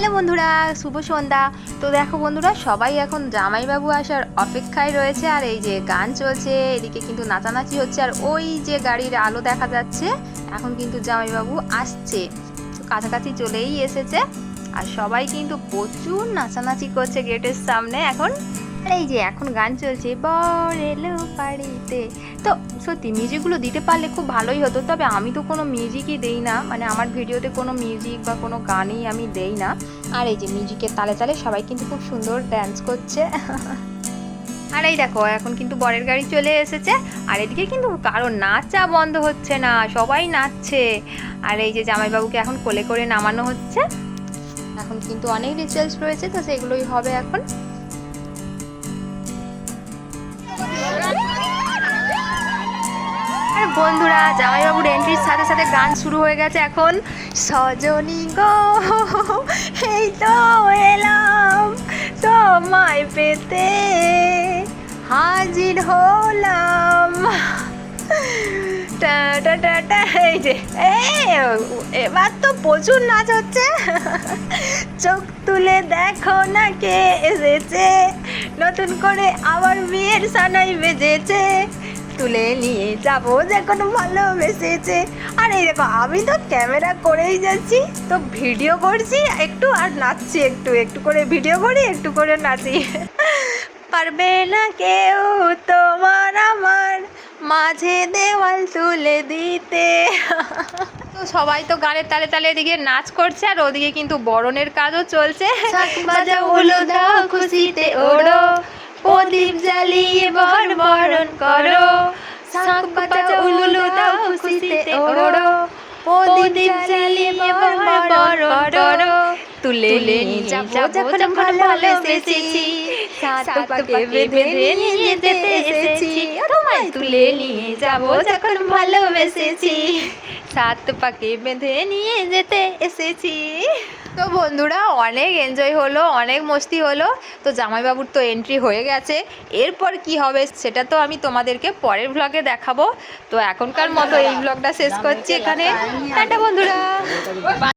Hello বন্ধুরা, শুভ সন্ধ্যা। তো দেখো বন্ধুরা, সবাই এখন জামাইবাবু আসার অপেক্ষায় রয়েছে আর এই যে গান চলছে, এদিকে কিন্তু নাচানাচি হচ্ছে আর ওই যে গাড়ির আলো দেখা যাচ্ছে, এখন কিন্তু জামাইবাবু আসছে। কাছাকাছি চলেই এসেছে আর সবাই কিন্তু প্রচুর নাচানাচি করছে গেটের সামনে এখন। এই যে এখন গান চলছে বর এলো বাড়িতে। তো সত্যি মিউজিকগুলো দিতে পারলে খুব ভালোই হতো, তবে আমি তো কোনো মিউজিকই দেই না। মানে আমার ভিডিওতে কোনো মিউজিক বা কোনো গানই আমি দেই না। আর এই যে মিউজিকের তালে তালে সবাই কিন্তু খুব সুন্দর ড্যান্স করছে। আর এই দেখো, এখন কিন্তু বরের গাড়ি চলে এসেছে। আর এদিকে কিন্তু কারও নাচা বন্ধ হচ্ছে না, সবাই নাচছে। আর এই যে জামাইবাবুকে এখন কোলে করে নামানো হচ্ছে। এখন কিন্তু অনেক রিচার্জ রয়েছে, তো সেগুলোই হবে এখন। বন্ধুরা, জামাইবাবুর এন্ট্রির সাথে সাথে গান শুরু হয়ে গেছে এখন। সজনী গো, এই তো এলাম তোমায় পেতে। হাজির হলাম। এই যে এবার তো প্রচুর নাচ হচ্ছে। চোখ তুলে দেখো না কে এসেছে। নতুন করে আবার বিয়ের সানাই বেজেছে। তুলে নিয়ে যাব যখন ভালোবেসেছে। আর এই দেখো আমি তো ক্যামেরা করেই যাচ্ছি তো ভিডিও করছি একটু আর নাচছি একটু একটু করে ভিডিও করি একটু করে নাচি। পারবে না কেউ তোমার আমার মাঝে দেওয়াল তুলে দিতে। তো সবাই তো গানের তালে তালে এদিকে নাচ করছে আর ওদিকে কিন্তু বরণের কাজও চলছে। খুশিতে ওড়ো। প্রদীপ জ্বালিয়ে বর বরণ করো। শাঁখ বাজাও উলুলু দাও খুশিতে ওড়ো। জ্বালিয়ে বর বরণ করো। তুলে যাব পাকে বেঁধে নিয়ে যেতে এসেছি। তোমায় তুলে নিয়ে যাব যখন ভালোবেসেছি। সাত পাকে বেঁধে নিয়ে যেতে এসেছি। তো বন্ধুরা, অনেক এনজয় হলো, অনেক মস্তি হলো। তো জামাইবাবুর তো এন্ট্রি হয়ে গেছে। এরপর কি হবে সেটা তো আমি তোমাদেরকে পরের ব্লগে দেখাবো। তো এখনকার মতো এই ব্লগটা শেষ করছি এখানে। টাটা বন্ধুরা।